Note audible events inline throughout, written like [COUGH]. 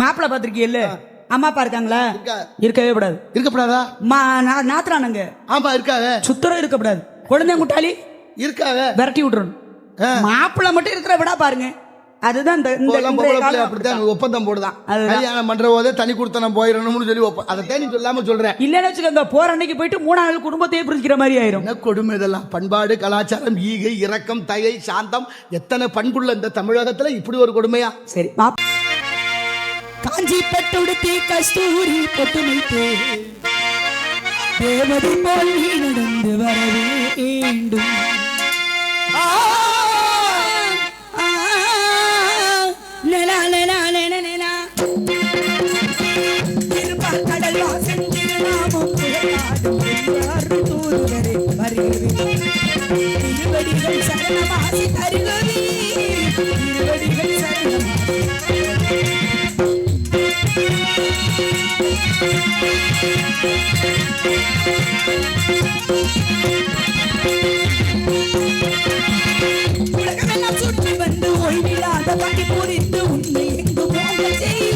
மாப்பிள்ளை பார்த்திருக்கீல்ல அம்மா அப்பா இருக்காங்களா? இருக்கா. இருக்கவே கூடாது. இருக்கப்படாதா? மா நாத்துறானுங்க ஆமா இருக்காக சுத்தரம் இருக்கக்கூடாது குழந்தை குட்டாளி இருக்காக விரட்டி விட்டுறணும். மாப்பிள்ளை மட்டும் இருக்கிற விடா பாருங்க. அதுதான் அப்படித்தான் ஒப்பந்தம் போடுதான். கல்யாணம் பண்ற போதே தனி கொடுத்தனம் போயிடணும்னு சொல்லி ஒப்ப- அதை தேனி சொல்லாம சொல்றேன். இல்லைன்னு வச்சுக்கோங்க போற அன்னைக்கு போயிட்டு மூணா நாள் குடும்பத்தையே பிரிச்சுக்கிற மாதிரி ஆயிரும். கொடுமை இதெல்லாம்? பண்பாடு கலாச்சாரம் ஈகை இரக்கம் தயை சாந்தம். எத்தனை பண்புள்ள இந்த தமிழகத்துல இப்படி ஒரு கொடுமையா? சரி காஞ்சி பட்டுடுத்தி கஸ்தூரி பொட்டு வைத்து தேவதை போல் நீ நடந்து வர வேண்டும். ஆ, ஆ, நிலா, நிலா, நிலா,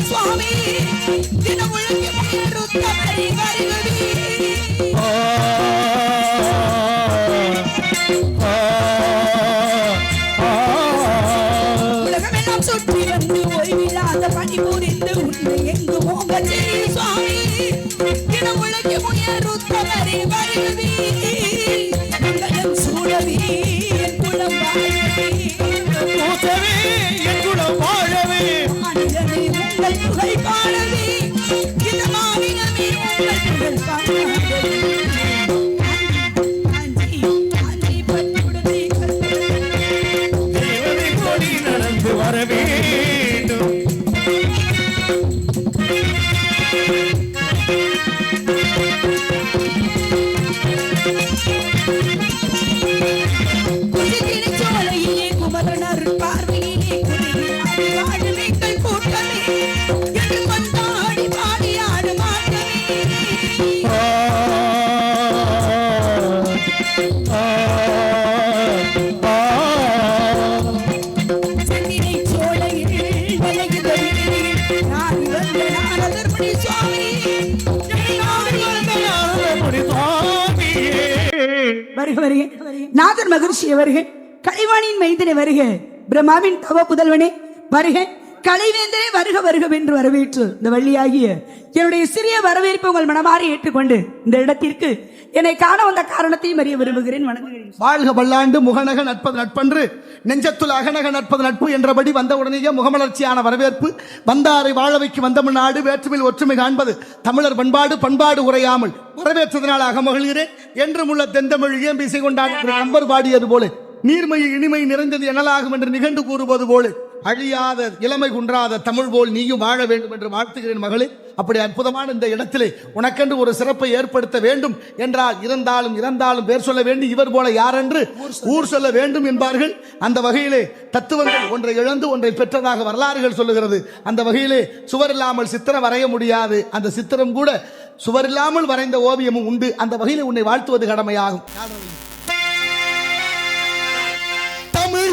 சுவாமி தினம் முயன்று முயற்று வருகவே உங்கள் புகழ் பாடவே இந்த மாநிலமே உங்கள் புகழ் பாடவே மகிழ்ச்சி வருக. கலைவாணியின் மைந்தனை வருக. பிரம்மாவின் தவ புதல்வனே வருக. கலைவேந்தரே வருக வருக என்று வரவேற்று இந்த வள்ளியாகிய என்னுடைய சிறிய வரவேற்பு உங்கள் மனமாறி ஏற்றுக்கொண்டு இந்த இடத்திற்கு என்னை காண வந்த காரணத்தையும் அறிய விரும்புகிறேன். வணங்குகிறேன். வாழ்க பல்லாண்டு முகநக நட்பது நட்பன்று நெஞ்சத்துள் அகநக நட்பது நட்பு என்றபடி வந்த உடனேயே முகமலர்ச்சியான வரவேற்பு வந்தாரை வாழ வைக்கு நாடு வேற்றுமையில் ஒற்றுமை காண்பது தமிழர் பண்பாடு பண்பாடு உரையாமல் வரவேற்றதனால் அகமகிழ்கிறேன் என்றும் உள்ள தெந்தமிழ் இயம்பிசை கொண்டான் நம்பர் பாடியது போல நீர்மையை இனிமை நிறைந்தது எனலாகும் என்று நிகழ்ந்து கூறுவது போல அழியாத இளமை குன்றாத தமிழ் போல் நீயும் வாழ வேண்டும் என்று வாழ்த்துகிறேன் மகளே. அப்படி அற்புதமான இந்த இடத்திலே உனக்கென்று ஒரு சிறப்பை ஏற்படுத்த வேண்டும் என்றால் இருந்தாலும் இறந்தாலும் பேர் சொல்ல வேண்டும் இவர் போல யாரென்று ஊர் சொல்ல வேண்டும் என்பார்கள். அந்த வகையிலே தத்துவங்கள் ஒன்றை இழந்து ஒன்றை பெற்றதாக வரலாறுகள் சொல்லுகிறது. அந்த வகையிலே சுவர் இல்லாமல் சித்திரம் வரைய முடியாது. அந்த சித்திரம் கூட சுவர் இல்லாமல் வரைந்த ஓவியமும் உண்டு. அந்த வகையில் உன்னை வாழ்த்துவது கடமையாகும். தமிழ்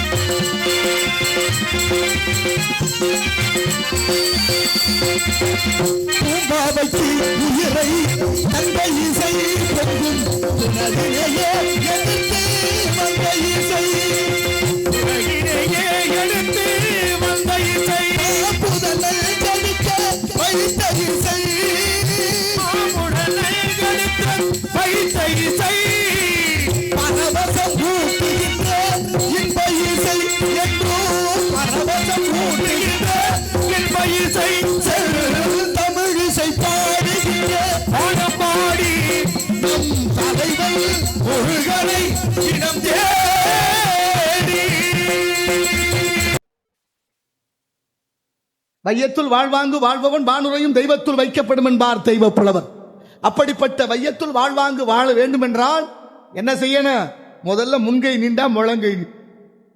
தள்ளில் உயிரை அந்த இசை பொங்கும் துணரிலேயே எடுத்து வந்த இசை. துணரிலேயே எடுத்து வந்த இசை. புதலை கடிக்க வைத்த முருகனை இடம் தேடி. வையத்துள் வாழ்வாங்கு வாழ்பவன் வானுரையும் தெய்வத்துள் வைக்கப்படும் என்பார் தெய்வ புலவர் அப்படிப்பட்ட வையத்துள் வாழ்வாங்கு வாழ வேண்டும் என்றால் என்ன செய்யணும்? முதல்ல முன்கை நீண்டா முழங்கை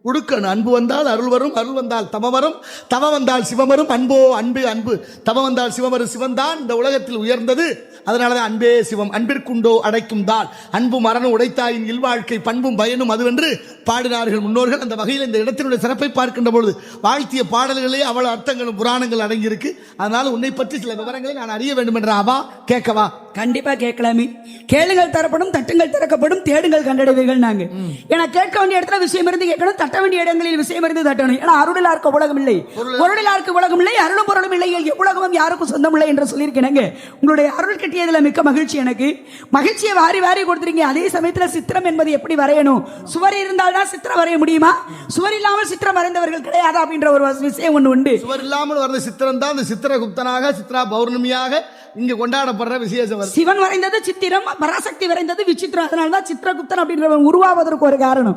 கொடுக்கணும் அன்பு வந்தால் அருள் வரும் அருள் வந்தால் தம வரும் தம வந்தால் சிவம் வரும். அன்போ அன்பு அன்பு. தவ வந்தால் சிவம் வரும் சிவன்தான் இந்த உலகத்தில் உயர்ந்தது. அதனாலதான் அன்பே சிவம். அன்பிற்குண்டோ அடைக்கும் தாள். அன்பு மரணம் உடைத்தாயின் இல்வாழ்க்கை பண்பும் பயனும் அதுவென்று பாடினார்கள் முன்னோர்கள். அந்த வகையில் இந்த இடத்தினுடைய சிறப்பை பார்க்கின்ற பொழுது வாழ்த்திய பாடல்களே அவ்வளவு அர்த்தங்களும் புராணங்கள் அடங்கியிருக்கு. அதனால உன்னை பற்றி சில விவரங்களை நான் அறிய வேண்டும் என்ற அவா கேட்கவா? கண்டிப்பா கேட்கலாமே. கேளுங்கள் தரப்படும் தட்டுங்கள் திறக்கப்படும் தேடுங்கள் கண்டடைவீர்கள் நாங்க. ஏன்னா கேட்க வேண்டிய இடத்துல விஷயம் இருந்து கேட்கணும் தட்ட வேண்டிய இடங்களில் விஷயம் இருந்து தட்டணும். ஏன்னா அருளிலார்க்கு உலகம் இல்லை. பொருளிலார்க்கு உலகம் இல்லை அருளும் பொருளும் இல்லை. எவ்வுலகமும் யாருக்கும் சொந்தம் இல்லை என்று சொல்லியிருக்கேங்க உங்களுடைய அருள் கிட்டியதுல மிக்க மகிழ்ச்சி எனக்கு. மகிழ்ச்சியை வாரி வாரி கொடுத்துருங்க அதே சமயத்துல சித்திரம் என்பது எப்படி வரையணும்? சுவர் இருந்தால்தான் சித்திரம் வரைய முடியுமா? சுவர் இல்லாமல் சித்திரம் வரைந்தவர்கள் கிடையாது அப்படின்ற ஒரு விஷயம் ஒண்ணு உண்டு. சுவர் இல்லாமல் வந்த சித்திரம் தான் இந்த சித்திரகுப்தனாக சித்ரா பௌர்ணமியாக இங்கு கொண்டாடப்படுற விசேஷம் சிவன் வரைந்தது சித்திரம் பராசக்தி வரைந்தது விசித்திரம். அதனாலதான் சித்திரகுப்தன் அப்படின்றவன் உருவாவதற்கு ஒரு காரணம்.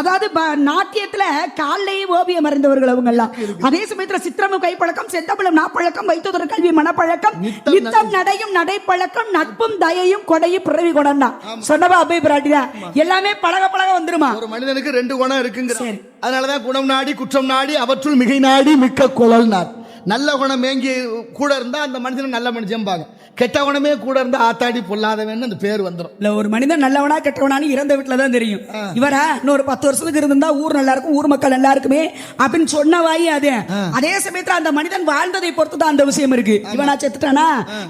அதாவது நாட்டியத்துல காலையே ஓவியம் வரைந்தவர்கள் அவங்க எல்லாம் அதே சமயத்துல சித்திரமும் கைப்பழக்கம் செந்தமிழும் நாப்பழக்கம் வைத்ததொரு கல்வி மனப்பழக்கம். நித்தம் நடையும் நடைப்பழக்கம் நட்பும் தயையும் கொடையும் பிறவி கொடண்டா சொன்னவா அபய் பிராட்டியா எல்லாமே பழக பழக வந்துருமா? ஒரு மனிதனுக்கு ரெண்டு குணம் இருக்குங்க. அதனாலதான் குணம் நாடி குற்றம் நாடி அவற்றுள் மிகை நாடி மிக்க குழல்னார் நல்ல குணம் மேங்கி கூட இருந்தா அந்த மனுஷன் நல்ல மனுஷன்பாங்க. கெட்ட குணமே கூட இருந்தா ஆத்தாடி பொல்லாதவன் அந்த பேர் வந்துடும் இல்ல ஒரு மனிதன் நல்லவனா கெட்டவனான்னு இறந்த வீட்டுல தான் தெரியும். இவரா இன்னொரு பத்து வருஷத்துக்கு இருந்தா ஊர் நல்லா இருக்கும் ஊர் மக்கள் நல்லா இருக்குமே அப்படின்னு சொன்ன வாயி அது. அதே சமயத்துல அந்த மனிதன் வாழ்ந்ததை பொறுத்து தான் அந்த விஷயம் இருக்கு. இவனா செத்துட்டானா?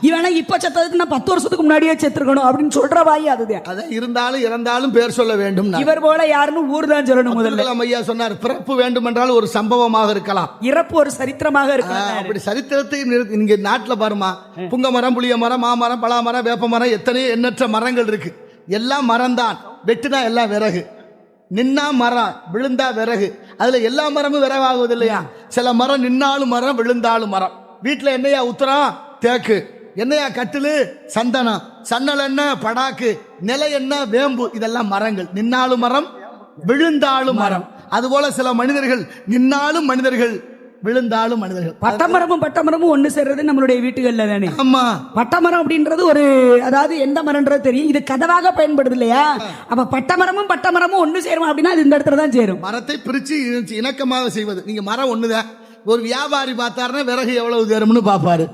இவனா இப்ப செத்ததுக்கு நான் பத்து வருஷத்துக்கு முன்னாடியே செத்துருக்கணும் அப்படின்னு சொல்ற வாயி அதுதான் அதான் இருந்தாலும் இறந்தாலும் பேர் சொல்ல வேண்டும் இவர் போல யாருன்னு ஊர் தான் சொல்லணும் முதல்ல. ஐயா சொன்னார் பிறப்பு வேண்டுமென்றால் ஒரு சம்பவமாக இருக்கலாம். இறப்பு ஒரு சரித்திரமாக ஆ, இருக்கு அப்படி சரித்திரத்தை நிறுத்தி- நீங்க நாட்டுல பாருமா புங்க மரம் புளிய மரம் மாமரம் பலா மரம் வேப்ப மரம் எத்தனையோ எண்ணற்ற மரங்கள் இருக்கு. எல்லாம் மரம் தான் வெட்டுனா எல்லாம் விறகு. நின்னா மரம் விழுந்தா விறகு. அதுல எல்லா மரமும் விறகாகுது இல்லையா சில மரம் நின்னாலும் மரம் விழுந்தாலும் மரம். வீட்டுல என்னையா உத்தரம்? தேக்கு. என்னையா கட்டிலு? சந்தனம். சன்னல் என்ன? படாக்கு. நிலை என்ன? வேம்பு. இதெல்லாம் மரங்கள். நின்னாலும் மரம் விழுந்தாலும் மரம். அதுபோல சில மனிதர்கள் நின்னாலும் மனிதர்கள். விழுந்தாலும் மனிதர்கள். பட்டமரமும் பட்டமரமும் ஒண்ணு சேர்றது நம்மளுடைய வீட்டுகள்ல தானே? ஆமா. பட்டமரம் அப்படின்றது ஒரு அதாவது எந்த மரம்ன்றது தெரியும். இது கதவாக பயன்படுது இல்லையா? அப்ப பட்டமரமும் பட்டமரமும் ஒண்ணு சேரும் அப்படின்னா அது இந்த இடத்துல தான் சேரும். மரத்தை பிரிச்சு இணக்கமாக செய்வது. நீங்க மரம் ஒண்ணுதான். ஒரு வியாபாரி பார்த்தாருன்னா விறகு எவ்வளவு தேரும்னு பார்ப்பாரு.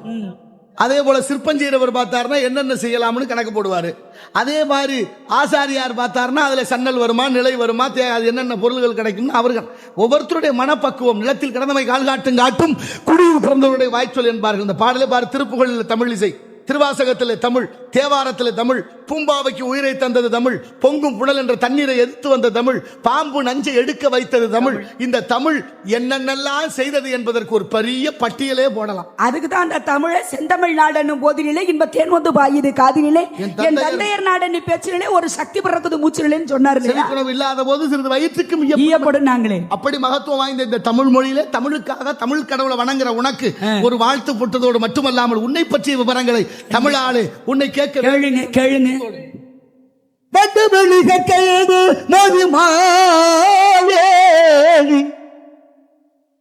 அதே போல சிற்பஞ்செய்கிறவர் பார்த்தாருன்னா என்னென்ன செய்யலாம்னு கணக்கு போடுவார். அதே மாதிரி ஆசாரியார் பார்த்தாருன்னா அதில் சன்னல் வருமா நிலை வருமா தே அது என்னென்ன பொருள்கள் கிடைக்கும்னு அவர்கள் ஒவ்வொருத்தருடைய மனப்பக்குவம் நிலத்தில் கடந்தமை கால் காட்டும் காட்டும் குடியில் பிறந்தவருடைய வாய்ச்சொல் என்பார்கள். இந்த பாடலை பாரு திருப்புகழில் தமிழ் இசை திருவாசகத்திலே தமிழ் தேவாரத்திலே தமிழ் பூம்பாவைக்கு உயிரை தந்தது தமிழ் பொங்கும் புனல் என்ற தண்ணீரை எதிர்த்து வந்த தமிழ் பாம்பு நஞ்சை எடுக்க வைத்தது தமிழ். இந்த தமிழ் என்னென்னலாம் செய்தது என்பதற்கு ஒரு பெரிய பட்டியலே போடலாம். அதுக்கு தான் அந்த தமிழை செந்தமிழ் நாடனும் போதினிலே இன்ப தேன் வந்து பாயுது காதினிலே. என் தந்தையர் நாடனு பேச்சினிலே ஒரு சக்தி பிறக்குது மூச்சினிலேன்னு சொன்னார் இல்லாத போது சிறிது வயிற்றுக்கும் ஈயப்படும் நாங்களே. அப்படி மகத்துவம் வாய்ந்த இந்த தமிழ் மொழியிலே தமிழுக்காக தமிழ் கடவுளை வணங்குற உனக்கு ஒரு வாழ்த்து போட்டதோடு மட்டுமல்லாமல் உன்னை பற்றிய விவரங்களை தமிழாளு உன்னை கேட்க கேளுங்க கேளுங்க. பட்டு வெளிக கேடு மதிமாவேலி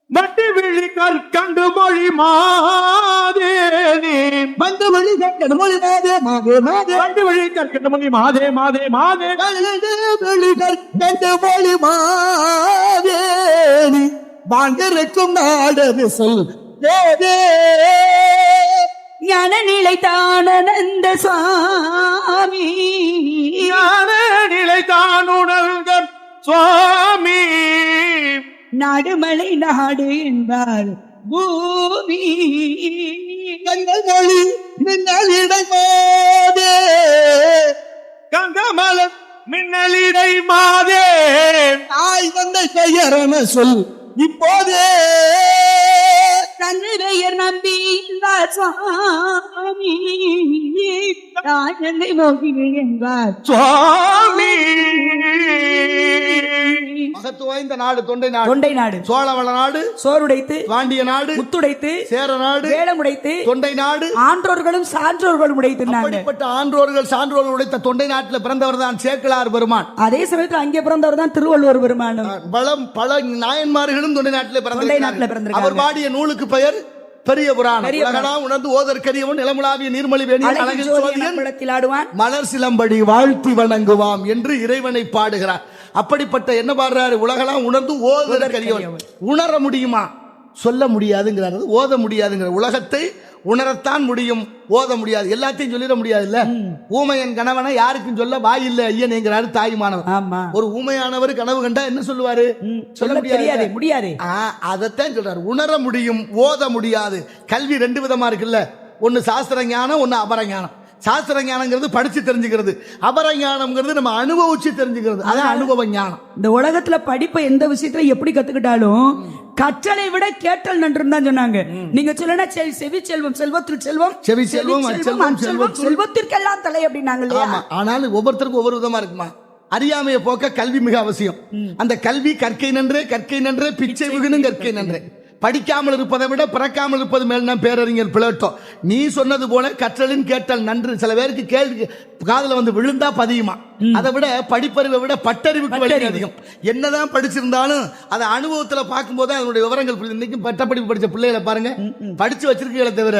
மட்டு விழி கற்கண்டு மொழி மாதேவி வந்து வெளி கேட்கடு மொழி மாதே மாதே மாதே. மட்டு விழி கற்கண்டு மொழி மாதே மாதே மாதே. மொழி சொல் தேதே ஞான நிலை தானந்த சுவாமி. ஞான நிலைதான் உணர்ந்த சுவாமி நாடுமலை நாடு என்பார் பூமி. கண்கள் மொழி மின்னல் இடைமாதே கங்கமலம் மின்னலிடை மாதே தாய் தந்தை பெயரென சொல். இப்போதே தந்தை பெயர் நம்பி சுவாமி. தாய் மோகினி என்பார்? சுவாமி. மகத்து வாய்ந்த நாடு தொண்டை நாடு. தொண்டை நாடு. சோழவள நாடு. சோறுடைத்து. பாண்டிய நாடு. முத்துடைத்து. சேர நாடு. வேலமுடைத்து தொண்டை நாடு. ஆன்றோர்களும் சான்றோர்களும் உடைத்திருந்தாங்க அப்படிப்பட்ட ஆன்றோர்கள் சான்றோர்கள் உடைத்த தொண்டை நாட்டில் பிறந்தவர் தான் பெருமான். அதே சமயத்துல அங்கே பிறந்தவர் தான் திருவள்ளுவர் பெருமானும். பலம் பல நாயன்மார்களும் தொண்டை நாட்டில் தொண்டை நாட்டில் பிறந்திருக்காங்க. அவர் பாடிய நூலுக்கு பெயர்? பெரிய புராணம். உலகனா உணர்ந்து ஓதற்கரியவன் நிலமுலாவிய நீர்மொழி ஆடுவான். மலர் சிலம்படி வாழ்த்தி வணங்குவாம் என்று இறைவனை பாடுகிறார். அப்படிப்பட்ட என்ன பாடுறாரு? உலகெல்லாம் உணர்ந்து ஓதற்கரியவன். உணர முடியுமா? சொல்ல முடியாதுங்கிறார். ஓத முடியாதுங்கிற உலகத்தை உணரத்தான் முடியும் ஓத முடியாது. எல்லாத்தையும் சொல்லிட முடியாது இல்ல ஊமையன் கணவனை யாருக்கும் சொல்ல வாயில்லை ஐயனேங்கிறாரு தாய்மானவர் ஆமா. ஒரு ஊமையானவர் கனவு கண்டா என்ன சொல்லுவாரு? சொல்ல முடியாது. முடியாது. அதைத்தான் சொல்றாரு. உணர முடியும் ஓத முடியாது. கல்வி ரெண்டு விதமா இருக்குல்ல. ஒன்னு சாஸ்திர ஞானம் ஒன்னு அபர ஞானம் சாஸ்திர ஞானங்கிறது படிச்சு தெரிஞ்சுக்கிறது. அபர ஞானம்ங்கிறது நம்ம அனுபவிச்சு தெரிஞ்சுக்கிறது. அதான் அனுபவ ஞானம் இந்த உலகத்துல படிப்பை எந்த விஷயத்துல எப்படி கத்துக்கிட்டாலும் கற்றலை விட கேட்டல் நன்றுன்னு தான் சொன்னாங்க. நீங்க சொல்லனா செவி செவி செல்வம் செல்வத்தில் செல்வம் செவி செல்வம், செல்வத்துள். செல்வத்திற்கெல்லாம் தலை அப்படின்னாங்க ஆனாலும் ஒவ்வொருத்தருக்கும் ஒவ்வொரு விதமா இருக்குமா? அறியாமையை போக்க கல்வி மிக அவசியம். அந்த கல்வி கற்கை நன்றே கற்கை நன்றே பிச்சை மிகுனும் கற்கை நன்றே. படிக்காமல் இருப்பதை விட பிறக்காமல் இருப்பது மேல் நான் பேரறிஞர் பிளேட்டோ. நீ சொன்னது போல கற்றலின் கேட்டல் நன்று. சில பேருக்கு கேள்வி காதுல வந்து விழுந்தா பதியுமா? அதை விட படிப்பறிவை விட பட்டறிவுக்கு வழி. அதிகம். என்னதான் படிச்சிருந்தாலும் அதை அனுபவத்துல பார்க்கும்போது அதனுடைய விவரங்கள். இன்னைக்கும் பட்டப்படிப்பு படிச்ச பிள்ளைகளை பாருங்க. படிச்சு வச்சிருக்கீங்களே தவிர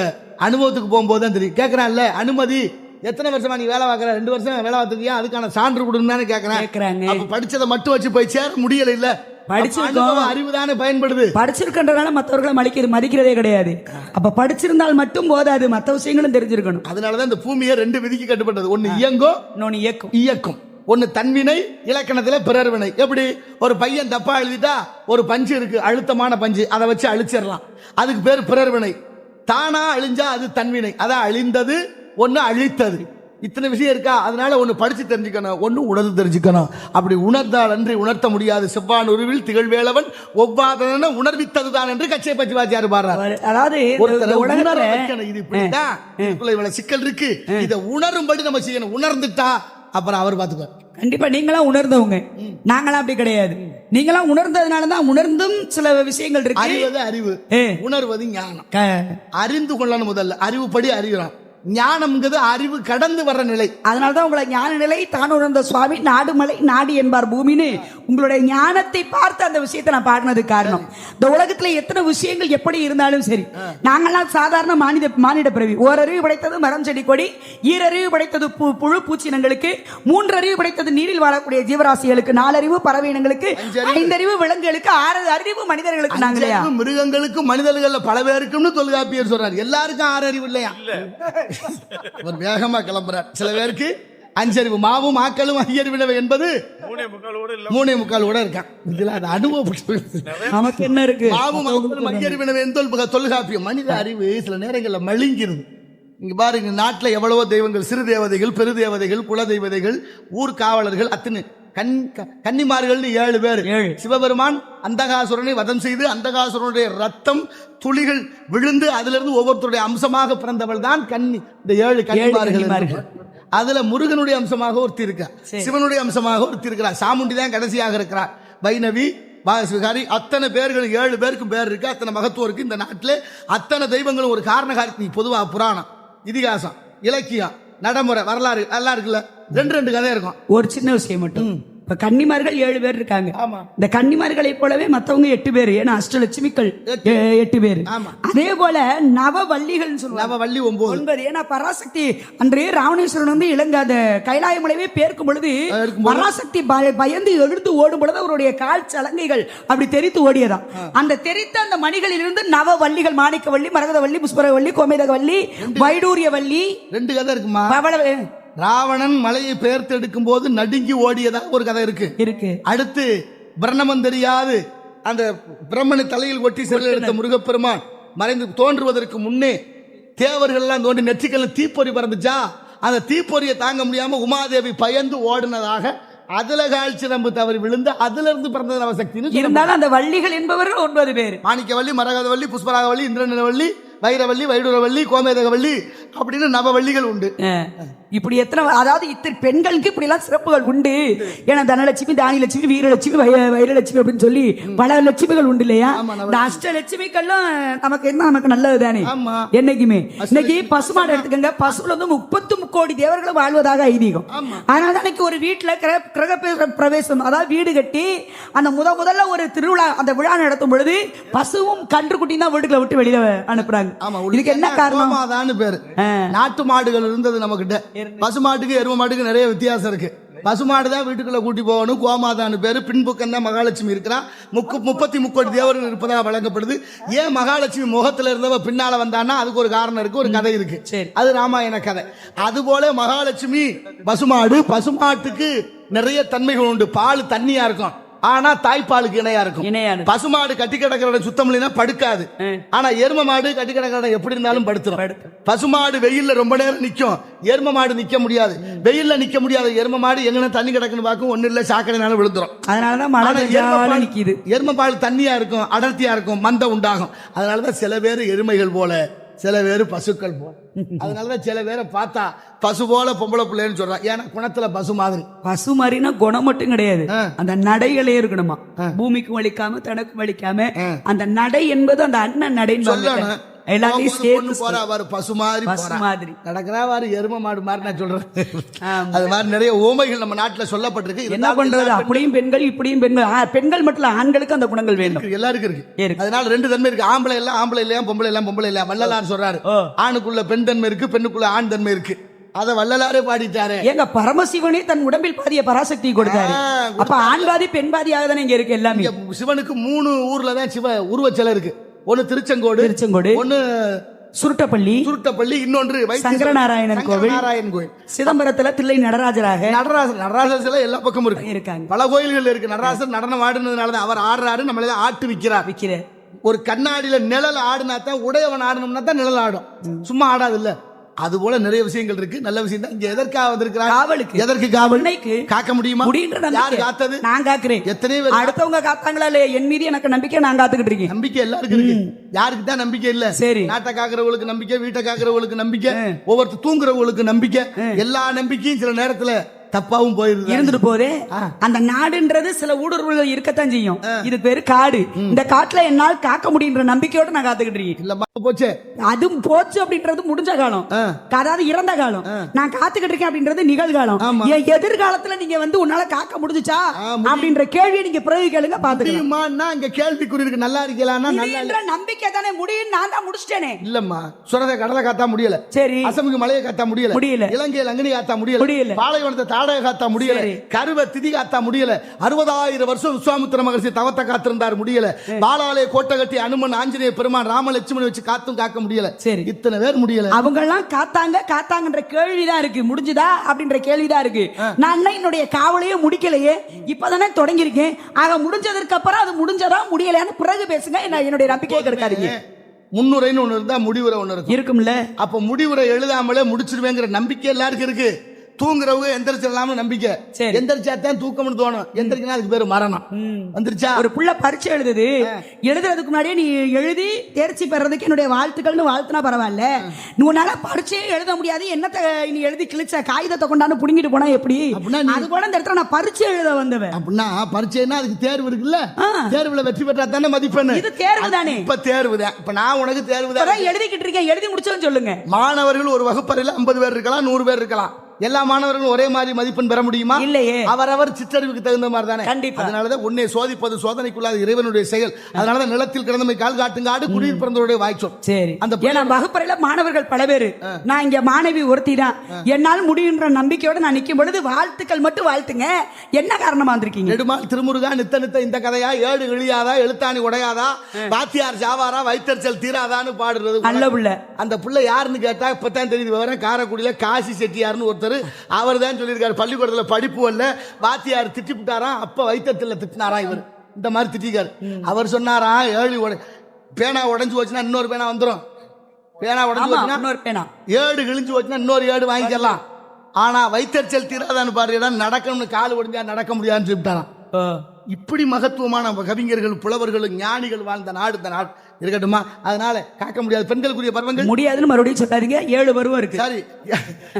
அனுபவத்துக்கு போகும்போது தான் தெரியும். கேட்கறான்ல அனுமதி. எத்தனை வருஷமா நீ வேலை பார்க்கற? ரெண்டு வருஷம் வேலை பார்த்துக்கியா? அதுக்கான சான்று கொடுன்னு தானே கேட்கறேன். அப்ப படிச்சதை மட்டும் வச்சு போய் சேர முடியல இல்ல. படிச்சிருக்கோம். அறிவு தானே பயன்படுது. படிச்சிருக்கன்றனால மத்தவர்களை மலிக்கிறது மதிக்கிறதே கிடையாது. அப்ப படிச்சிருந்தால் மட்டும் போதாது. மத்த விஷயங்களும் தெரிஞ்சிருக்கணும். அதனாலதான் இந்த பூமியை ரெண்டு விதிக்கு கட்டுப்பட்டது. ஒன்னு இயங்கோ இன்னொன்னு இயக்கும். இயக்கும். ஒன்னு தன்வினை இலக்கணத்துல பிறர்வினை. எப்படி? ஒரு பையன் தப்பா எழுதிட்டா ஒரு பஞ்சு இருக்கு. அழுத்தமான பஞ்சு. அதை வச்சு அழிச்சிடலாம். அதுக்கு பேர் பிறர்வினை. தானா அழிஞ்சா அது தன்வினை. அதான் அழிந்தது ஒன்னு அழித்தது. இத்தனை விஷயம் இருக்கா? அதனால ஒன்னு படிச்சு தெரிஞ்சுக்கணும் ஒன்னு உணர்ந்து தெரிஞ்சுக்கணும். அப்படி உணர்ந்தால் அன்றி உணர்த்த முடியாது. செவ்வான் உருவில் திகழ்வேலவன் ஒவ்வாதன உணர்வித்ததுதான் என்று கச்சை பச்சு வாத்தியார் பாடுறார் அதாவது. இது இப்படிதான். இவ்வளவு சிக்கல் இருக்கு. இதை உணரும்படி நம்ம செய்யணும். உணர்ந்துட்டா அப்புறம் அவர் பாத்துக்குவார். கண்டிப்பா நீங்களாம் உணர்ந்தவங்க. நாங்களாம் அப்படி கிடையாது. நீங்களாம் உணர்ந்ததுனாலதான் உணர்ந்தும் சில விஷயங்கள் இருக்கு. அறிவது அறிவு. உணர்வது ஞானம். அறிந்து கொள்ளணும் முதல்ல. அறிவுப்படி அறிகிறோம் ஞானம்ங்கிறது அறிவு கடந்து வர்ற நிலை. அதனாலதான் உங்களை ஞான நிலை தான் உணர்ந்த சுவாமி நாடுமலை நாடு என்பார் பூமின்னு உங்களுடைய ஞானத்தை பார்த்து அந்த விஷயத்தை நான் பாடினது காரணம். இந்த உலகத்துல எத்தனை விஷயங்கள் எப்படி இருந்தாலும் சரி. நாங்கெல்லாம் சாதாரண மானிட மானிட பிறவி. ஓரறிவு படைத்தது மரம் செடி கொடி ஈரறிவு படைத்தது பு- புழு பூச்சினங்களுக்கு மூன்றறிவு படைத்தது நீரில் வாழக்கூடிய ஜீவராசிகளுக்கு நாலறிவு பறவை இனங்களுக்கு ஐந்தறிவு விலங்குகளுக்கு ஆறு அறிவு மனிதர்களுக்கு நாங்க இல்லையா? அஞ்சறிவு மிருகங்களுக்கும் மனிதர்கள்ல பல பேருக்கும்னு தொல்காப்பியர் சொல்றாரு. எல்லாருக்கும் ஆறு அறிவு இல்லையா? [LAUGHS] அவர் வேகமா கிளம்புறார். சில பேருக்கு அஞ்சறிவு மாவும் ஆக்களும் ஐயறிவினவை என்பது மூணே முக்காலோட இல்ல. மூணே முக்கால் கூட இருக்கான். இதுல அது அனுபவப்பட்டு நமக்கு என்ன இருக்கு? மாவும் மக்களும் மையறிவினவை தொல் தொல்காப்பியம். மனித அறிவு சில நேரங்களில் மழுங்கிருது இங்க பாருங்க நாட்டுல எவ்வளவோ தெய்வங்கள் சிறு தேவதைகள் பெரு தேவதைகள் குல தெய்வதைகள் ஊர் காவலர்கள் அத்தனை கண் க- கன்னிமார்கள்னு ஏழு பேர். சிவபெருமான் அந்தகாசுரனை வதம் செய்து அந்தகாசுரனுடைய ரத்தம் துளிகள் விழுந்து அதிலிருந்து ஒவ்வொருத்தருடைய அம்சமாக பிறந்தவள் தான் கன்னி இந்த ஏழு கன்னிமார்கள் கன்னிமார்கள். அதுல முருகனுடைய அம்சமாக ஒருத்தி இருக்கா. சிவனுடைய அம்சமாக ஒருத்தி இருக்கிறார் சாமுண்டி தான் கடைசியாக இருக்கிறார் வைணவி பாகஸ்விகாரி அத்தனை பேர்கள் ஏழு பேருக்கும் பேர் இருக்கு. அத்தனை மகத்துவம் இருக்கு. இந்த நாட்டில் அத்தனை தெய்வங்களும் ஒரு காரண காரியத்தை பொதுவா புராணம் இதிகாசம் இலக்கியம் நடைமுறை வரலாறு எல்லாம் இருக்குல்ல? ரெண்டு ரெண்டு கதை இருக்கும். ஒரு சின்ன விஷயம் மட்டும். இப்ப கன்னிமார்கள் ஏழு பேர் இருக்காங்க. இந்த கன்னிமார்களை போலவே மத்தவங்க எட்டு பேர். ஏன்னா அஷ்டலட்சுமிகள் எ- எட்டு பேர். அதே போல நவவல்லிகள் சொல்லுவாங்க. நவ வள்ளி ஒன்பது. ஒன்பது ஏன்னா பராசக்தி அன்று ராவணேஸ்வரன் வந்து இலங்கை அந்த கைலாய மலைவே பேர்க்கும் பொழுது பராசக்தி பய- பயந்து எழுந்து ஓடும் பொழுது அவருடைய கால் சலங்கைகள் அப்படி தெரித்து ஓடியதாம். அந்த தெரித்த அந்த மணிகளிலிருந்து நவ வள்ளிகள் மாணிக்க வள்ளி மரகத வள்ளி புஷ்பர வள்ளி கோமேதக வள்ளி வைடூரிய வள்ளி ரெண்டு கதை இருக்குமா? ராவணன் மலையை பெயர்த்தெடுக்கும் போது நடுங்கி ஓடியதா ஒரு கதை இருக்கு. இருக்கு. அடுத்து பிரம்மம் தெரியாது. அந்த பிரம்மனை தலையில் ஒட்டி சிறையில் எடுத்த முருகப்பெருமான் மறைந்து தோன்றுவதற்கு முன்னே தேவர்கள் எல்லாம் தோன்றி நெற்றிக்கல்ல தீப்பொறி பறந்துச்சா? அந்த தீப்பொறியை தாங்க முடியாம உமாதேவி பயந்து ஓடுனதாக அதுல கால் சிலம்பு தவறி விழுந்து அதுல இருந்து பிறந்தது நவசக்தின்னு சொல்ல இருந்தாலும் அந்த வள்ளிகள் என்பவர்கள் ஒன்பது பேர். மாணிக்கவல்லி மரகதவல்லி புஷ்பராகவல்லி இந்திரநிலவல்லி வைரவல்லி வைடூரவல்லி கோமேதகவல்லி அப்படின்னு நவவள்ளிகள் உண்டு. அஹ், இப்படி எத்தனை அதாவது இத்தனை பெண்களுக்கு இப்படி எல்லாம் சிறப்புகள் உண்டு. ஏன்னா தனலட்சுமி தானியலட்சுமி வீரலட்சுமி வைரலட்சுமி அப்படின்னு சொல்லி பல லட்சுமிகள் உண்டு இல்லையா? இந்த அஷ்டலட்சுமிக்கெல்லாம் நமக்கு என்ன நமக்கு நல்லது தானே. என்னைக்குமே. இன்னைக்கு பசுமாடு எடுத்துக்கங்க பசுல வந்து முப்பத்து முக்கோடி தேவர்களும் வாழ்வதாக ஐதீகம். அதனால தான் இன்னைக்கு ஒரு வீட்டுல கிர- கிரக பிர- பிரவேசம் அதாவது வீடு கட்டி அந்த முத முதல்ல ஒரு திருவிழா அந்த விழா நடத்தும் பொழுது பசுவும் கன்றுக்குட்டியும் தான் வீட்டுக்குள்ள விட்டு வெளியில அனுப்புறாங்க. இதுக்கு என்ன காரணம்? பேரு. நாட்டு மாடுகள் இருந்தது நமக்கிட்ட பசு மாட்டுக்கு எரும மாட்டுக்கு நிறைய வித்தியாசம் இருக்கு. பசுமாடு தான் வீட்டுக்குள்ள கூட்டி போகணும். கோமாதான்னு பேரு. பின்புக்கம் தான் மகாலட்சுமி இருக்கிறா. முக்கு முப்பத்தி முக்கோடி தேவர்கள் இருப்பதாக வழங்கப்படுது. ஏன் மகாலட்சுமி முகத்துல இருந்தவ பின்னால வந்தான்னா அதுக்கு ஒரு காரணம் இருக்கு ஒரு கதை இருக்கு. சரி. அது ராமாயண கதை. அதுபோல மகாலட்சுமி பசுமாடு பசுமாட்டுக்கு நிறைய தன்மைகள் உண்டு. பால் தண்ணியா இருக்கும். ஆனா தாய்ப்பாலுக்கு இணையா இருக்கும். இணையானது. பசுமாடு கட்டி கிடக்கிற சுத்தம் இல்லைன்னா படுக்காது. ஆனா எரும மாடு கட்டி கிடக்கிற எப்படி இருந்தாலும் படுத்துரும். பசுமாடு வெயில்ல ரொம்ப நேரம் நிக்கும். எரும மாடு நிக்க முடியாது. வெயில்ல நிக்க முடியாது எரும மாடு எங்கன தண்ணி கிடக்குன்னு பார்க்கும். ஒண்ணு இல்ல சாக்கடைனால விழுந்துரும். அதனாலதான் மழை நிக்குது. எரும பால் தண்ணியா இருக்கும் அடர்த்தியா இருக்கும் மந்த உண்டாகும். அதனாலதான் சில பேர் எருமைகள் போல சில பேர் பசுக்கள் போல அதனாலதான் சில பேரை பார்த்தா பசு போல பொம்பளை பிள்ளைன்னு சொல்றான் ஏன்னா குணத்துல பசு மாதிரி. பசு மாதிரினா குணம் மட்டும் கிடையாது. அந்த நடைகளே இருக்கணுமா? பூமிக்கும் வலிக்காம தனக்கும் வலிக்காம அந்த நடை என்பது அந்த அண்ணன் நடைன்னு சொல்லணும். எல்லாத்தையும் சேர்த்து போறா பாரு பசு மாதிரி பசு. மாதிரி. நடக்கிறா பாரு எரும மாடு மாதிரி நான் சொல்றேன். அது மாதிரி நிறைய ஓமைகள் நம்ம நாட்டுல சொல்லப்பட்டிருக்கு. என்ன பண்றது? அப்படியும் பெண்கள் இப்படியும் பெண்கள். பெண்கள் மட்டும் ஆண்களுக்கு அந்த குணங்கள் வேண்டும் எல்லாருக்கும் இருக்கு. அதனால ரெண்டு தன்மை இருக்கு. ஆம்பளை எல்லாம் ஆம்பளை இல்லையா பொம்பளை எல்லாம் பொம்பளை இல்லையா? வள்ளலார் சொல்றாரு. ஆணுக்குள்ள பெண் தன்மை இருக்கு பெண்ணுக்குள்ள ஆண் தன்மை இருக்கு. அத வள்ளலாரே பாடிட்டாரு. ஏங்க பரமசிவனே தன் உடம்பில் பாதிய பராசக்தி கொடுத்தாரு. அப்ப ஆண் பாதி பெண் பாதியாக தானே இங்க இருக்கு எல்லாமே? சிவனுக்கு மூணு ஊர்ல தான் சிவ உருவச் சிலை இருக்கு. ஒன்னு திருச்செங்கோடு திருச்செங்கோடு ஒன்னு சுருட்டப்பள்ளி சுருட்டப்பள்ளி இன்னொன்று. சங்கரநாராயணன் கோவில். சங்கரநாராயணன் கோயில் சிதம்பரத்துல தில்லை நடராஜராக நடராசர் நடராசர் சிலை எல்லா பக்கமும் இருக்கு. இருக்காங்க. பல கோயில்கள் இருக்கு. நடராசர் நடனம் ஆடுனதுனால தான் அவர் ஆடுறாரு நம்மள ஆட்டு விக்கிறார் விக்கிற ஒரு கண்ணாடியில நிழல் ஆடுனா தான் உடையவன் ஆடணும்னா தான் நிழல் ஆடும். சும்மா ஆடாது இல்ல அது போல நிறைய விஷயங்கள் இருக்கு. நல்ல விஷயம் தான். இங்க எதற்காக வந்திருக்கிறாங்க காவலுக்கு. எதற்கு காவல். காக்க முடியுமா? முடியுன்ற யார். காத்தது? நான் காக்குறேன். எத்தனை பேர் அடுத்தவங்க காத்தாங்களா இல்லையா? என் மீது எனக்கு நம்பிக்கை நான் காத்துக்கிட்டு இருக்கேன். நம்பிக்கை எல்லாருக்கும் இருக்கு. யாருக்கு தான் நம்பிக்கை இல்ல? சரி. நாட்டை காக்குறவங்களுக்கு நம்பிக்கை வீட்டை காக்குறவங்களுக்கு நம்பிக்கை ஒவ்வொருத்தர் தூங்குறவங்களுக்கு நம்பிக்கை. எல்லா நம்பிக்கையும் சில நேரத்துல தப்பாவும் போயிருது இருந்துட்டு போதே அந்த நாடுன்றது சில ஊடுருவல்கள் இருக்கத்தான் செய்யும். இது பேரு காடு. இந்த காட்டுல என்னால் காக்க முடியுன்ற நம்பிக்கையோட நான் காத்துக்கிட்டு இருக்கேன். போச்சே. அதுவும் போச்சு அப்படின்றது முடிஞ்ச காலம். அதாவது இறந்த காலம். நான் காத்துக்கிட்டு இருக்கேன் அப்படின்றது நிகழ்காலம். என் எதிர்காலத்துல நீங்க வந்து உன்னால காக்க முடிஞ்சுச்சா. அப்படின்ற கேள்வியை நீங்க பிறகு கேளுங்க பாத்துக்கலாம். இங்க கேள்விக்குறி இருக்கு. நல்லா இருக்கலாம்னா நல்லா நம்பிக்கை தானே முடியும் நான் தான் முடிச்சிட்டேனே. இல்லம்மா சுரத கடலை காத்தா முடியல. சரி. அசமுக்கு மலையை காத்தா முடியல. முடியல. இலங்கையில் அங்கனி காத்தா முடியல. முடியல. பாலைவனத்தை தாடகை காத்தா முடியல. கருவ திதி காத்தா முடியல அறுபதாயிரம் வருஷம் விஸ்வாமித்திர மகர்ஷி தவத்தை காத்திருந்தார் முடியல. பாலாலய கோட்டை கட்டி அனுமன் ஆஞ்சநேய பெருமான் ராம லட்சுமணி வச்சு காத்தும் காக்க முடியல. சரி. இத்தனை பேர் முடியல. அவங்க எல்லாம் காத்தாங்க காத்தாங்கன்ற கேள்விதான் இருக்கு. முடிஞ்சுதா அப்படின்ற கேள்விதான் இருக்கு. நான் என்னுடைய காவலையே முடிக்கலையே. இப்பதானே தொடங்கியிருக்கேன். ஆக முடிஞ்சதற்கு அப்புறம் அது முடிஞ்சதா முடியலையான்னு பிறகு பேசுங்க. என்ன என்னுடைய நம்பிக்கையை கெடுக்காதீங்க. முன்னுரைன்னு ஒண்ணு இருந்தா முடிவுரை ஒண்ணு இருக்கும். இருக்கும்ல. அப்ப முடிவுரை எழுதாமலே முடிச்சிருவேங்கிற நம்பிக்கை எல்லாருக்கும் இருக்கு. தூங்குறவங்க எந்திரிச்சிடலாம்னு நம்பிக்கை. எந்திரிச்சா தான் தூக்கம்னு தோணும். எந்திரிக்கனா அதுக்கு பேரு மரணம். வந்துருச்சா? ஒரு புள்ள பரீட்சை எழுதுது. எழுதுறதுக்கு முன்னாடியே நீ எழுதி தேர்ச்சி பெறதுக்கு என்னுடைய வாழ்த்துக்கள்னு வாழ்த்துனா பரவாயில்ல. நீ உன்னால பரீட்சையே எழுத முடியாது. என்னத்தை நீ எழுதி கிழிச்ச? காகிதத்தை கொண்டாந்து புடுங்கிட்டு போனா எப்படி? அது போல இந்த இடத்துல நான் பரீட்சை எழுத வந்தவன். அப்படின்னா பரீட்சைன்னா அதுக்கு தேர்வு இருக்குல்ல. தேர்வுல வெற்றி பெற்றா தானே மதிப்பெண் இது தேர்வு தானே. இப்ப தேர்வு தான். இப்ப நான் உனக்கு தேர்வு தான். எழுதிக்கிட்டு இருக்கேன். எழுதி முடிச்சவன் சொல்லுங்க. மாணவர்கள் ஒரு வகுப்பறையில் ஐம்பது பேர் இருக்கலாம் நூறு பேர் இருக்கலாம். எல்லா மாணவர்களும் ஒரே மாதிரி மதிப்பெண் பெற முடியுமா? இல்லையே. அவரவர் சிற்றறிவுக்கு தகுந்த மாதிரி தானே கண்டிப்பா. அதனாலதான் உன்னை சோதிப்பது சோதனைக்குள்ளாத இறைவனுடைய செயல். அதனாலதான் நிலத்தில் கிடந்தமை கால் காட்டுங்காடு குடியில் பிறந்தவருடைய வாய்ச்சொல். சரி. அந்த ஏன்னா வகுப்பறையில மாணவர்கள் பல பேரு. நான் இங்க மாணவி ஒருத்தி தான் என்னால் முடியுன்ற நம்பிக்கையோட நான் நிக்கும் பொழுது வாழ்த்துக்கள் மட்டும் வாழ்த்துங்க. என்ன காரணமா வந்திருக்கீங்க? நெடுமால் திருமுருகா நித்த நித்த இந்த கதையா? ஏடு இழியாதா? எழுத்தாணி உடையாதா? பாத்தியார் ஜாவாரா வைத்தறிச்சல் தீராதான்னு பாடுறது நல்ல புள்ள. அந்த புள்ள யாருன்னு கேட்டா இப்பதான் தெரியுது விவரம். காரைக்குடியில காசி செட்டியார்னு ஒருத்தர் அவர் தான் சொல்லியிருக்காரு பள்ளிக்கூடத்துல படிப்பு வரல வாத்தியார் திட்டி விட்டாராம் அப்ப வைத்தறிச்சல்ல திட்டினாரா இவர். இந்த மாதிரி திட்டிக்காரு அவர் சொன்னாரா ஏழு உடை பேனா உடைஞ்சு போச்சுன்னா இன்னொரு பேனா வந்துரும். பேனா உடைஞ்சு போச்சுன்னா இன்னொரு பேனா. ஏடு கிழிஞ்சு போச்சுன்னா இன்னொரு ஏடு வாங்கிக்கலாம். ஆனா வைத்தறிச்சல் தீராதான்னு பாருடா நடக்கணும்னு கால் ஒடிஞ்சா நடக்க முடியாதுன்னு சொல்லிட்டாராம். இப்படி மகத்துவமான கவிஞர்கள் புலவர்கள் ஞானிகள் வாழ்ந்த நாடு இந்த நாடு. இருக்கட்டுமா? அதனால காக்க முடியாது. பெண்களுக்குரிய பருவங்கள்? முடியாதுன்னு மறுபடியும் சொல்லாதீங்க. ஏழு பருவம் இருக்கு. சரி.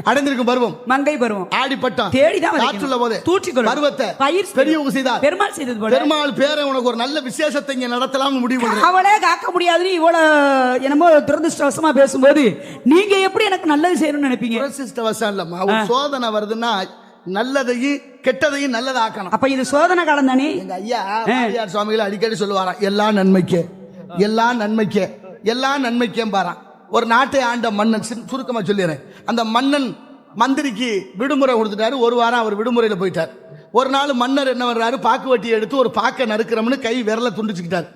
அடைந்திருக்கும் பருவம். மங்கை பருவம். ஆடிப்பட்டம். தேடிதான். காற்றுள்ள போதே. தூற்றிக்கொள்ளும். பருவத்தை. பயிர். பெரியவங்க செய்தார் பெருமாள் செய்தது போல. பெருமாள் பேரை உனக்கு ஒரு நல்ல விசேஷத்தை இங்க நடத்தலாம்னு முடிவு அவளே காக்க முடியாதுன்னு இவ்வளவு என்னமோ துரதிருஷ்டவசமா பேசும்போது நீங்க எப்படி எனக்கு நல்லது செய்யணும்னு நினைப்பீங்க? துரதிருஷ்டவசம் இல்லம்மா. ஒரு சோதனை வருதுன்னா நல்லதையும் கெட்டதையும் நல்லதாக்கணும். அப்ப இது சோதனை காலம் தானே? எங்க ஐயா சுவாமிகள் அடிக்கடி சொல்லுவாராம் எல்லா நன்மைக்கே. எல்லா நன்மைக்கே எல்லா நன்மைக்கேம் பாரான். ஒரு நாட்டை ஆண்ட மன்னன் சிறு- சுருக்கமா சொல்லிடுறேன் அந்த மன்னன் மந்திரிக்கு விடுமுறை கொடுத்துட்டாரு. ஒரு வாரம் அவர் விடுமுறையில போயிட்டார். ஒரு நாள் மன்னர் என்ன பண்றாரு? பாக்கு வட்டியை எடுத்து ஒரு பாக்கை நறுக்கிறோம்னு கை விரலை துண்டிச்சுக்கிட்டார்.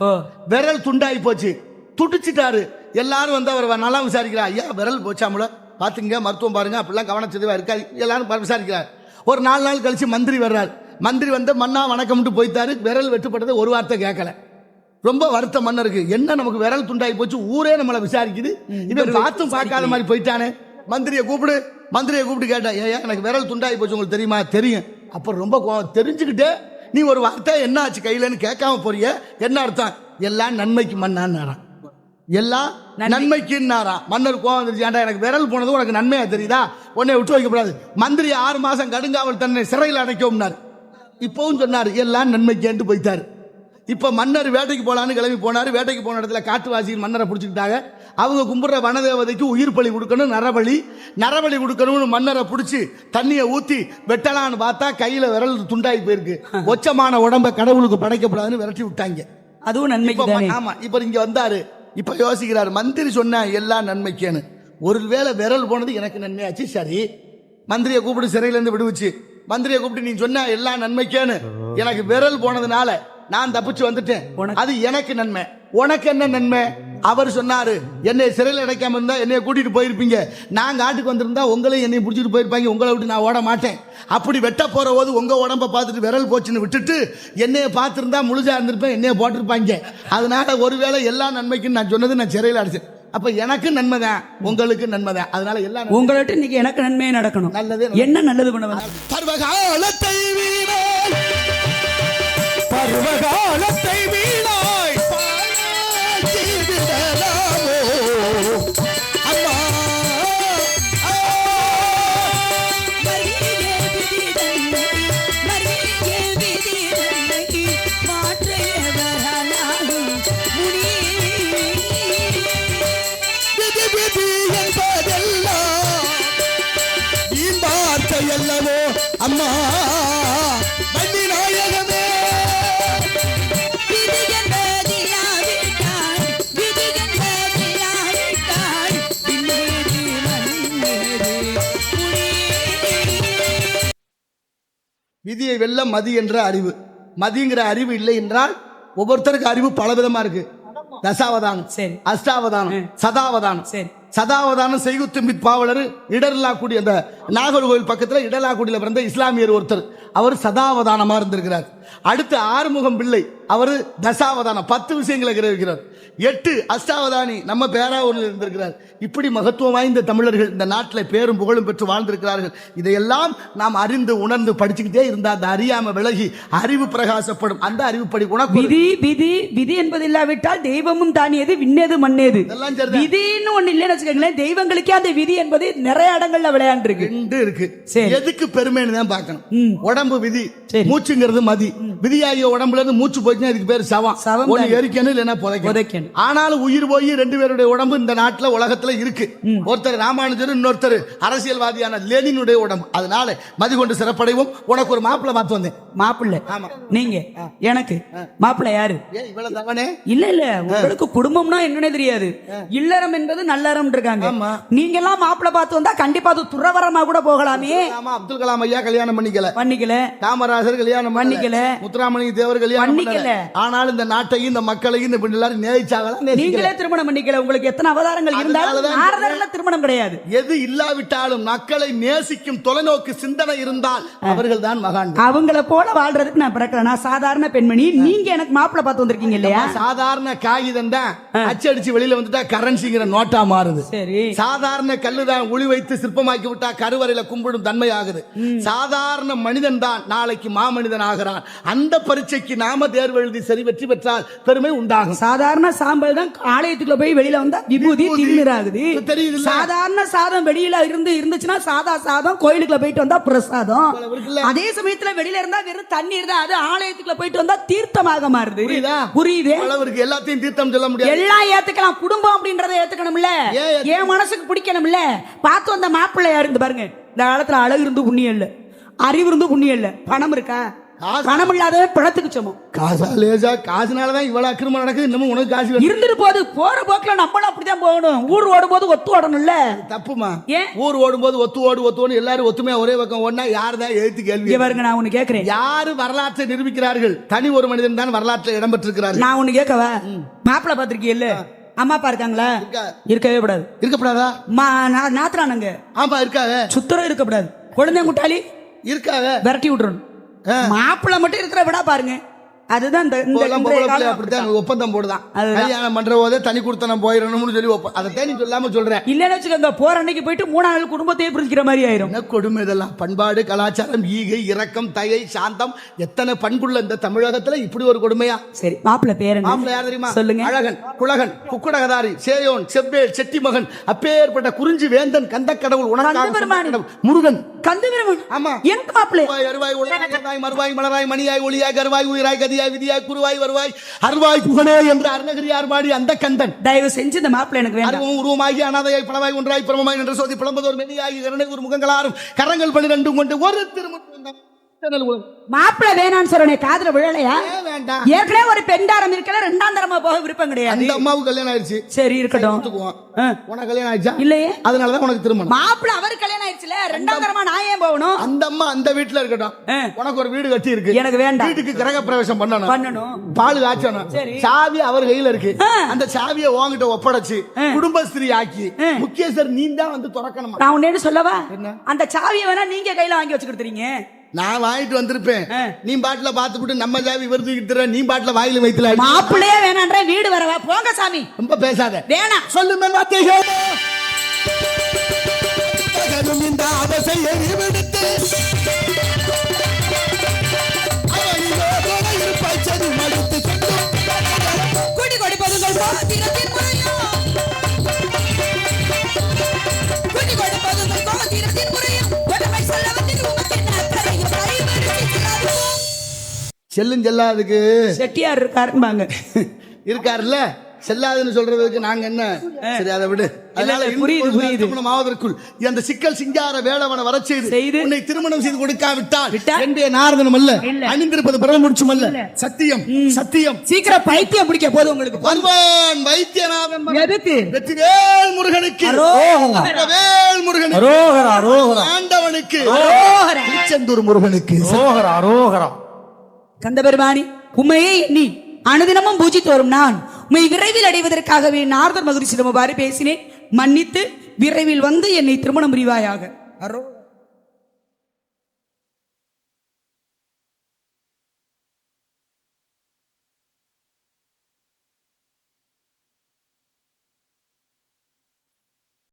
விரல் துண்டாகி போச்சு. துடிச்சிட்டாரு. எல்லாரும் வந்து அவர் நல்லா விசாரிக்கிறா ஐயா விரல் போச்சாமுல பாத்துங்க மருத்துவம் பாருங்க அப்படிலாம் கவனச்சதுவா இருக்காது எல்லாரும் விசாரிக்கிறார். ஒரு நாலு நாள் கழிச்சு மந்திரி வர்றார். மந்திரி வந்து மன்னா வணக்கம்ட்டு போய்த்தாரு விரல் வெட்டுப்பட்டது ஒரு வார்த்தை கேட்கல ரொம்ப வருத்தம் மன்னருக்கு. என்ன நமக்கு விரல் துண்டாகி போச்சு? ஊரே நம்மளை விசாரிக்குது. இவன் பார்த்தும் பார்க்காத மாதிரி போயிட்டானே. மந்திரியை கூப்பிடு. மந்திரியை கூப்பிட்டு கேட்டேன் ஏன் எனக்கு விரல் துண்டாகி போச்சு உங்களுக்கு தெரியுமா? தெரியும். அப்ப ரொம்ப தெரிஞ்சுக்கிட்டே நீ ஒரு வார்த்தை என்ன ஆச்சு கையிலன்னு கேட்காம போறிய? என்ன அர்த்தம்? எல்லாம் நன்மைக்கு மன்னான்னு எல்லாம் நன்மைக்குன்னாரா மன்னர் கோவம் வந்துருச்சு. ஏன்டா எனக்கு விரல் போனது உனக்கு நன்மையா தெரியுதா? உன்னை விட்டு வைக்கக்கூடாது மந்திரி ஆறு மாசம் கடுங்காவல் தன்னை சிறையில் அடைக்கும்னார். இப்பவும் சொன்னார் எல்லாம் நன்மைக்கேன்ட்டு போயிட்டாரு. இப்ப மன்னர் வேட்டைக்கு போலான்னு கிளம்பி போனாரு. வேட்டைக்கு போன இடத்துல காட்டுவாசிகள் மன்னரை பிடிச்சிக்கிட்டாங்க. அவங்க கும்பிடுற வனதேவதைக்கு உயிர் பலி கொடுக்கணும் நரபலி. நரபலி கொடுக்கணும்னு மன்னரை பிடிச்சி தண்ணியை ஊத்தி வெட்டலான்னு பார்த்தா கையில விரல் துண்டாகி போயிருக்கு. [LAUGHS] ஒச்சமான உடம்ப கடவுளுக்கு படைக்கப்படாதுன்னு விரட்டி விட்டாங்க. அதுவும் நன்மைக்கு இப்ப தானே? ம- ஆமா இப்ப இங்க வந்தாரு. இப்ப யோசிக்கிறாரு மந்திரி சொன்ன எல்லாம் நன்மைக்கேன்னு. ஒருவேளை விரல் போனது எனக்கு நன்மையாச்சு? சரி. மந்திரியை கூப்பிட்டு சிறையில இருந்து விடுவிச்சு. மந்திரியை கூப்பிட்டு நீ சொன்ன எல்லாம் நன்மைக்கேன்னு. எனக்கு விரல் போனதுனால நான் தப்பிச்சு வந்துட்டேன். அது எனக்கு நன்மை. உனக்கு என்ன நன்மை? அவர் சொன்னாரு என்னை சிறையில் அடைக்காம இருந்தா என்னைய கூட்டிட்டு போயிருப்பீங்க. நான் காட்டுக்கு வந்திருந்தா உங்களையும் என்னை பிடிச்சிட்டு போயிருப்பாங்க. உங்களை விட்டு நான் ஓட மாட்டேன். அப்படி வெட்ட போற போது உங்க உடம்ப பார்த்துட்டு விரல் போச்சுன்னு விட்டுட்டு என்னைய பார்த்திருந்தா முழுசா இருந்திருப்பேன் என்னைய போட்டிருப்பாங்க. அதனால ஒருவேளை எல்லா நன்மைக்கும் நான் சொன்னது நான் சிறையில் அடைச்சேன். அப்ப எனக்கு நன்மை தான் உங்களுக்கு நன்மை தான். அதனால எல்லா நன்மை- உங்கள்ட்ட இன்னைக்கு எனக்கு நன்மையே நடக்கணும். நல்லதே என்ன நல்லது பண்ண வந்த? பருவகாலத்தை வீணாய் விடலாமோ? அம்மா என்பதெல்லாம் வீண் வார்த்தை அல்லவோ அம்மா விதியை வெல்ல மதி என்ற அறிவு. மதிங்கிற அறிவு இல்லை என்றால் ஒவ்வொருத்தருக்கு அறிவு பலவிதமா இருக்கு. தசாவதானம் சரி. அஷ்டாவதானம் சதாவதானம். சரி. சதாவதானம் செய்குத்தும்பித் பாவலர் இடர்லாக்குடி அந்த நாகர்கோவில் பக்கத்துல இடர்லாக்குடியில பிறந்த இஸ்லாமியர் ஒருத்தர். அவர் சதாவதானமா இருந்திருக்கிறார். அடுத்து ஆறுமுகம் பிள்ளை அவர் தசாவதானம் பத்து விஷயங்களை கிரகிக்கிறார். எட்டு அஷ்டாவதானி நம்ம பேராவூரில் இருந்திருக்கிறார். இப்படி மகத்துவம் வாய்ந்த தமிழர்கள் இந்த நாட்டில் பேரும் புகழும் பெற்று வாழ்ந்திருக்கிறார்கள். இதையெல்லாம் நாம் அறிந்து உணர்ந்து படிச்சுக்கிட்டே இருந்தா அந்த அறியாம விலகி அறிவு பிரகாசப்படும். அந்த அறிவுப்படி உனக்கு விதி விதி விதி என்பது இல்லாவிட்டால் தெய்வமும் தானியது விண்ணேது மண்ணேது. விதின்னு ஒண்ணு இல்லைன்னு வச்சுக்கோங்களேன் தெய்வங்களுக்கே அந்த விதி என்பது நிறைய இடங்கள்ல விளையாண்டு இருக்கு ரெண்டு இருக்கு. சரி. எதுக்கு பெருமைன்னு தான் பார்க்கணும். உடம்பு விதி. மூச்சுங்கிறது மதி. விதியாகிய உடம்புல இருந்து மூச்சு போச்சுன்னா இதுக்கு பேர் சவம். சவம் ஒண்ணு தான். எரிக்கணும் இல்லைன்னா புதைக்கணும். புதைக்கணும். ஆனாலும் உயிர் போய் ரெண்டு பேருடைய உடம்பு இந்த நாட்டுல உலகத்துல இருக்கு. ஒருத்தர் ராமானுஜர் இன்னொருத்தர் அரசியல்வாதியான லெனினுடைய உடம்பு. அதனால மதி கொண்டு சிறப்படைவோம். உனக்கு ஒரு மாப்பிள்ளை பார்த்து வந்தேன். மாப்பிள்ளை? ஆமா. நீங்க? எனக்கு? மாப்பிள்ளை யாரு? இல்ல இல்ல. உங்களுக்கு குடும்பம்னா என்னன்னே தெரியாது. இல்லறம் என்பது நல்லறம் இருக்காங்க. நீங்க எல்லாம் மாப்பிள்ளை பார்த்து வந்தா கண்டிப்பா அது துறவரமா கூட போகலாமே. ஆமா அப்துல் கலாம் ஐயா கல்யாணம் பண்ணிக்கல. பண்ணிக்கல. காமராஜர் கல்யாணம் பண்ணிக்கல. முத்துராமலிங்க தேவர் கல்யாணம் பண்ணிக்கல. ஆனாலும் இந்த நாட்டையும் இந்த மக்களையும் இந்த எல்லாரும் நேசிச்சாங்களா. நீங்களே திருமணம் பண்ணிக்கல. உங்களுக்கு எத்தனை அவதாரங்கள் இருந்தாலும் நாரதர்ல திருமணம் கிடையாது. எது இல்லாவிட்டாலும் மக்களை நேசிக்கும் தொலைநோக்கு சிந்தனை இருந்தால் அவர்கள் தான் மகான் அவங்கள போல வாழ்றதுக்கு நான் பிறக்கல. நான் சாதாரண பெண்மணி. நீங்க எனக்கு மாப்பிள்ளை பார்த்து வந்திருக்கீங்க இல்லையா? சாதாரண காகிதம் தான் அச்சடிச்சு வெளியில வந்துட்டா கரன்சிங்கிற நோட்டா மாறுது. சரி. சாதாரண கல்லுதான் உளி வைத்து சிற்பமாக்கி விட்டா கருவறையில கும்பிடும் தன்மை ஆகுது. சாதாரண மனிதன் தான் நாளைக்கு மாமனிதன் ஆகிறான். அந்த பரீட்சைக்கு நாம தேர்வு எழுதி சரி வெற்றி பெற்றால் பெருமை உண்டாகும். சாதாரண சாம்பல் தான் ஆலயத்துக்குள்ள போய் வெளியில வந்தா விபூதி. திருநீராகுது தெரியுதுல்ல? சாதாரண சாதம் வெளியில இருந்து இருந்துச்சுன்னா சாதா சாதம் கோயிலுக்குள்ள போயிட்டு வந்தா பிரசாதம்? அதே சமயத்துல வெளியில இருந்தா வெறும் தண்ணீர் தான். அது ஆலயத்துக்குள்ள போயிட்டு வந்தா தீர்த்தமாக மாறுது. புரியுதா? எல்லாத்தையும் தீர்த்தம் சொல்ல முடியாது. எல்லாம் ஏத்துக்கலாம். குடும்பம் அப்படின்றத ஏத்துக்கணும்ல? என் மனசுக்கு பிடிக்கணும்ல? பார்த்து வந்த மாப்பிள்ளையா இருந்து பாருங்க. இந்த காலத்துல அழகு இருந்து புண்ணியம் இல்ல. அறிவு இருந்து புண்ணியம் இல்ல. பணம் இருக்கா? பணம் இல்லாதவே பிணத்துக்கு சமம். காசா லேசா? காசுனாலதான் இவ்வளவு அக்கிரமம் நடக்குது. இன்னமும் உனக்கு காசு. இருந்துட்டு போது போற போக்குல நம்மளும் அப்படிதான் போகணும். ஊர் ஓடும் போது ஒத்து ஓடணும்ல? தப்புமா ஏன்? ஊர் ஓடும்போது ஒத்து ஓடு ஒத்து ஓடு எல்லாரும் ஒத்துமையா ஒரே பக்கம் ஒண்ணா யார் தான் எழுத்து கேள்வி? பாருங்க நான் ஒண்ணு கேக்குறேன். யாரு வரலாற்றை நிரூபிக்கிறார்கள்? தனி ஒரு மனிதன் தான் வரலாற்றில் இடம்பெற்றிருக்கிறார்கள். நான் ஒண்ணு கேட்கவா? மாப்பிள்ளை பாத்திருக்கீல்ல அம்மா அப்பா இருக்காங்களா? இருக்கா. இருக்கவே கூடாது. இருக்கப்படாதா? நாத்துறானுங்க ஆமா இருக்காக சுத்தரம் இருக்கக்கூடாது குழந்தை முட்டாளி இருக்காக விரட்டி விட்டுறணும். மாப்பிள்ளை மட்டும் இருக்கிற விடா பாருங்க. அதுதான் ஒப்பந்தம் போடுதான். அதுதான். கல்யாணம் பண்ற போதே தனி கொடுத்தனம் போயிடணும்னு சொல்லி ஒப்ப- அதை தேனி சொல்லாம சொல்றேன். இல்லன்னு வச்சுக்கோங்க போற அன்னைக்கு போயிட்டு மூணா நாள் குடும்பத்தையே பிரிச்சுக்கிற மாதிரி ஆயிரும். என்ன கொடுமை இதெல்லாம்? பண்பாடு கலாச்சாரம் ஈகை இரக்கம் தயை சாந்தம். எத்தனை பண்புள்ள இந்த தமிழகத்துல இப்படி ஒரு கொடுமையா? சரி மாப்பிள்ளை பேர்? மாப்பிள்ளை யார் தெரியுமா? சொல்லுங்க. அழகன் குழகன் குக்குடகதாரி சேயோன் செவ்வேல் செட்டி மகன் அப்பேற்பட்ட குறிஞ்சி வேந்தன் கந்த கடவுள் கடவுள். முருகன். கந்த ஆமா. எனக்கு மாப்பிள்ளை. அருவாய் உலகாய் மறுவாய் மலராய் மணியாய் ஒளியாய் கருவாய் உயிராய் கதியாய். விதியாய் குருவாய் வருவாய். அருவாய் புகனே என்று அருணகிரியார் பாடி அந்த கந்தன். தயவு செஞ்சு இந்த மாப்பிள்ளை எனக்கு வேண்டாம். உருவமாகி அனாதையாய் பலவாய் ஒன்றாய் பிரமமாய் நின்ற சோதி பிளம்பதோர் மெனியாகி கருணை ஒரு முகங்களாரும் கரங்கள் பன்னிரண்டும் கொண்டு ஒரு திருமுகம் மாப்பிள்ளை வேணான்னு சொல்றேன் காதுல விழலையா? வேண்டாம். ஏற்கனவே ஒரு பெண்டாரம் இருக்கல ரெண்டாம் தரமா போக விருப்பம் கிடையாது. அந்த அம்மாவுக்கு கல்யாணம் ஆயிடுச்சு. சரி இருக்கட்டும். உனக்கு கல்யாணம் ஆயிடுச்சா? இல்லையே. அதனாலதான் உனக்கு திருமணம். மாப்பிள்ளை அவர் கல்யாணம் ஆயிடுச்சுல ரெண்டாம் தரமா நான் ஏன் போகணும்? அந்த அம்மா அந்த வீட்டுல இருக்கட்டும். உனக்கு ஒரு வீடு கட்டி இருக்கு. எனக்கு வேண்டாம். வீட்டுக்கு கிரக பிரவேசம் பண்ணணும். பண்ணணும். பால் காய்ச்சணும். சரி. சாவி அவர் கையில இருக்கு. அந்த சாவியை உன்கிட்ட ஒப்படைச்சு. குடும்பஸ்திரி ஆக்கி ஆ. முக்கியஸ்தர் நீ தான் வந்து திறக்கணுமா? நான் ஒன்னு சொல்லவா? அந்த சாவியை வேணா நீங்க கையில வாங்கி வச்சு கொடுத்துறீங்க. நான் வாங்கிட்டு வந்திருப்பேன். நீ பாட்டுல பாத்துக்கிட்டு நம்ம சாவி விருது தர நீ பாட்டுல வாயில வைத்துல மாப்பிள்ளையே வேணான்ற வீடு வரவா? போங்க சாமி. ரொம்ப பேசாத. வேணாம். சொல்லு மேல்வார்த்தைகள். பகலும் இந்த அவசை கட்டும். குடி கொடுப்பதுங்கள் கோத்திரத்தின் முறையோ. குடி கொடுப்பதுங்கள் கோத்திரத்தின் முறையோ. செல்லும் செல்லாதுக்கு செட்டியார் இருக்காரும்பாங்க. [LAUGHS] இருக்காருல்ல? செல்லாதுன்னு சொல்றதுக்கு நாங்க என்ன? சரி அதை விடு. அதனால புரியுது, புரியுது. திருமணம் ஆவதற்குள் அந்த சிக்கல் சிங்கார வேளவனை வரச் செய்து உன்னை திருமணம் செய்து கொடுக்காவிட்டால் விட்டால்? என்னுடைய நாரதனும் அல்ல. அணிந்திருப்பது பிரமமுடிச்சும் அல்ல. சத்தியம் சத்தியம். சீக்கிரம் பைத்தியம் பிடிக்க போது உங்களுக்கு. வருவான் வைத்தியநாதன். எதுக்கு? வெற்றிவேல் முருகனுக்கு. வேல் முருகனுக்கு. அரோகரா ஆண்டவனுக்கு. திருச்செந்தூர் முருகனுக்கு. அரோகரா அரோகரா. கந்த பெருமானி உண்மையே அனுதினமும் பூஜித்து வரும் நான். உண்மை விரைவில் அடைவதற்காகவே நாரதர் மகிழ்ச்சியிடம் பாரி பேசினேன். மன்னித்து விரைவில் வந்து என்னை திருமணம் புரிவாயாக. அரோ